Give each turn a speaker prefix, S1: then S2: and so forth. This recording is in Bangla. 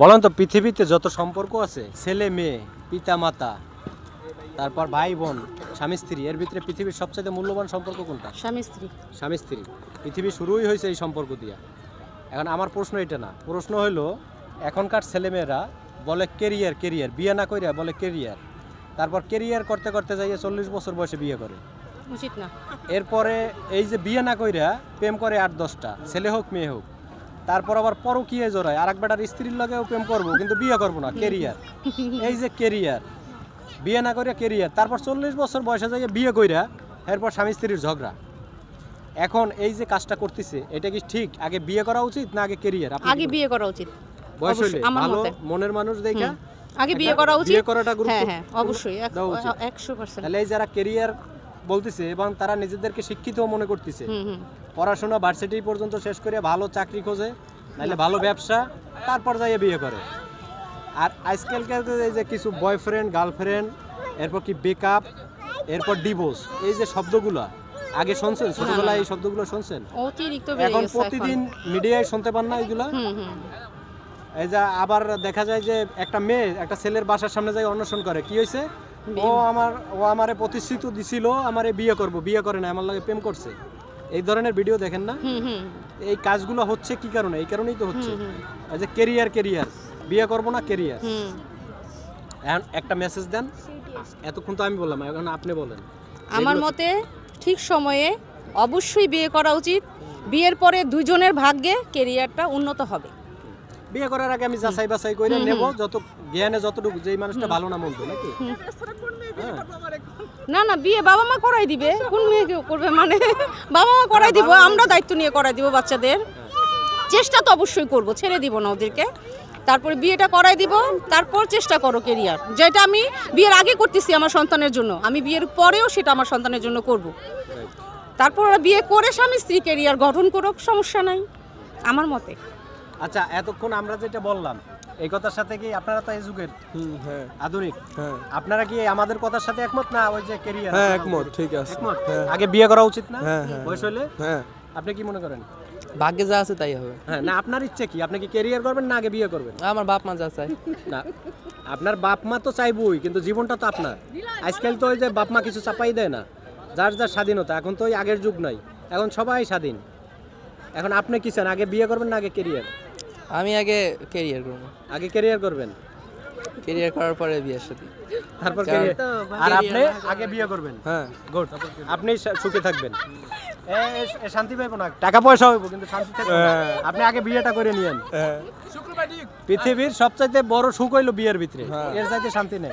S1: বলেন তো পৃথিবীতে যত সম্পর্ক আছে ছেলে মেয়ে পিতা মাতা তারপর ভাই বোন স্বামী স্ত্রী এর ভিতরে পৃথিবীর সবচেয়ে মূল্যবান সম্পর্ক কোনটা?
S2: স্বামী স্ত্রী।
S1: স্বামী স্ত্রী। পৃথিবী শুরুই হয়েছে এই সম্পর্ক দিয়া। এখন আমার প্রশ্ন এটা না প্রশ্ন হলো এখনকার ছেলেমেয়েরা বলে কেরিয়ার কেরিয়ার বিয়ে না কইরা বলে কেরিয়ার তারপর কেরিয়ার করতে করতে যাইয়ে চল্লিশ বছর বয়সে বিয়ে করে।
S2: উচিত না।
S1: এরপরে এই যে বিয়ে না কইরা প্রেম করে আট দশটা ছেলে হোক মেয়ে হোক তারপর আবার পরকীয় জোড়ায়। আর এক বেটার স্ত্রীর লগেও প্রেম করব কিন্তু বিয়ে করব না কেরিয়ার এই যে কেরিয়ার বিয়ে না কইরা কেরিয়ার তারপর চল্লিশ বছর বয়সে যাই বিয়ে কইরা এরপর স্বামী স্ত্রীর ঝগড়া। এখন এই যে কাজটা করতেছে এটা কি ঠিক? আগে বিয়ে করা উচিত না আগে কেরিয়ার
S2: আগে বিয়ে করা উচিত।
S1: বয়স হইলে ভালো মনের মানুষ দেখা।
S2: আগে বিয়ে করা উচিত।
S1: বিয়ে করাটা গুরুত্ব
S2: হ্যাঁ হ্যাঁ অবশ্যই এক-
S1: দেওয়া উচিত।
S2: একশো পার্সেন্ট।
S1: তাহলে এই যারা কেরিয়ার বলতেছে এবং তারা নিজেদেরকে শিক্ষিত মনে করতেছে পড়াশোনা ভার্সিটি পর্যন্ত শেষ করে ভালো চাকরি খোঁজে নাহলে ভালো ব্যবসা তারপর যাইয়ে বিয়ে করে। আর আজকালকার এই যে কিছু বয়ফ্রেন্ড গার্লফ্রেন্ড এরপর কি বেকআপ এরপর ডিভোর্স এই যে শব্দগুলো আগে শুনছেন? ছোটবেলায় এই শব্দগুলো শুনছেন? এখন প্রতিদিন মিডিয়ায় শুনতে পান না এগুলা?
S2: হুম
S1: এই যে আবার দেখা যায় যে একটা মেয়ে একটা ছেলের বাসার সামনে যাই অন্বেষণ করে কি হয়েছে ও আমার ও আমারে প্রতিশ্রুতি দিছিল আমারে বিয়ে করব বিয়ে করে না আমার লাগে প্রেম করছে। এই ধরনের ভিডিও দেখেন না? এই কাজগুলো হচ্ছে কি কারণে? এই কারণেই তো হচ্ছে। যে কেরিয়ার কেরিয়ার বিয়ে করব না কেরিয়ার এখন একটা মেসেজ দেন। এতক্ষণ তো আমি বললাম এখন আপনি বলেন।
S2: আমার মতে ঠিক সময়ে অবশ্যই বিয়ে করা উচিত। বিয়ের পরে দুজনের ভাগ্যে ক্যারিয়ারটা উন্নত হবে।
S1: বিয়ে করার আগে আমি যাচাই বাছাই করে নেব যত জ্ঞানে যতটুকু যেই মানুষটা ভালো না মন্দ নাকি? হ্যাঁ।
S2: না না বিয়ে বাবা মা করাই দিবে। কোন মেয়ে কেউ করবে মানে? বাবা মা করাই দিব আমরা দায়িত্ব নিয়ে করাই দিব বাচ্চাদের। চেষ্টা তো অবশ্যই করব ছেড়ে দিব না ওদেরকে। তারপরে বিয়েটা করাই দিব তারপর চেষ্টা করো কেরিয়ার যেটা আমি বিয়ের আগে করতেছি আমার সন্তানের জন্য। আমি বিয়ের পরেও সেটা আমার সন্তানের জন্য করব। তারপর ওরা বিয়ে করে স্বামী স্ত্রী কেরিয়ার গঠন করুক সমস্যা নাই। আমার মতে।
S1: আচ্ছা এতক্ষণ আমরা যেটা বললাম এই কথার সাথে কি আপনারা তো এই যুগের
S3: হ্যাঁ।
S1: আধুনিক?
S3: হ্যাঁ।
S1: আপনারা কি আমাদের কথার সাথে একমত না ওই যে কেরিয়ার
S3: হ্যাঁ একমত ঠিক আছে।
S1: একমত?
S3: হ্যাঁ।
S1: আগে বিয়ে করা উচিত না?
S3: হ্যাঁ, হ্যাঁ,
S1: বয়স হলে
S3: হ্যাঁ।
S1: আপনি কি মনে করেন?
S4: ভাগ্যে যা আছে তাই হবে।
S1: হ্যাঁ না আপনার ইচ্ছে কি? আপনি কি কেরিয়ার করবেন না আগে বিয়ে করবেন?
S4: আমার বাপ মা যা চায়।
S1: না আপনার বাপ মা তো চাইবই কিন্তু জীবনটা তো আপনার। আজকাল তো ওই যে বাপ মা কিছু চাপাই দেয় না। যার যার স্বাধীনতা এখন তো ওই আগের যুগ নাই। এখন সবাই স্বাধীন। এখন আপনি কি চান আগে বিয়ে করবেন না আগে কেরিয়ার
S4: আমি আগে কেরিয়ার করব।
S1: আগে কেরিয়ার করবেন?
S4: কেরিয়ার করার পরে বিয়ের সাথে।
S1: তারপর career- আর আপনি? আগে বিয়ে করবেন।
S3: হ্যাঁ।
S1: গুড আপনি সা- সুখে থাকবেন। এ, এ, এ, শান্তি পাইবো না। টাকা পয়সা হইব কিন্তু শান্তি থাকবে না।
S3: হ্যাঁ।
S1: আপনি আগে বিয়েটা করে নিয়েন।
S3: হ্যাঁ।
S1: পৃথিবীর সবচাইতে বড় সুখ হইল বিয়ের ভিতরে।
S3: হ্যাঁ।
S1: এর চাইতে শান্তি নেই।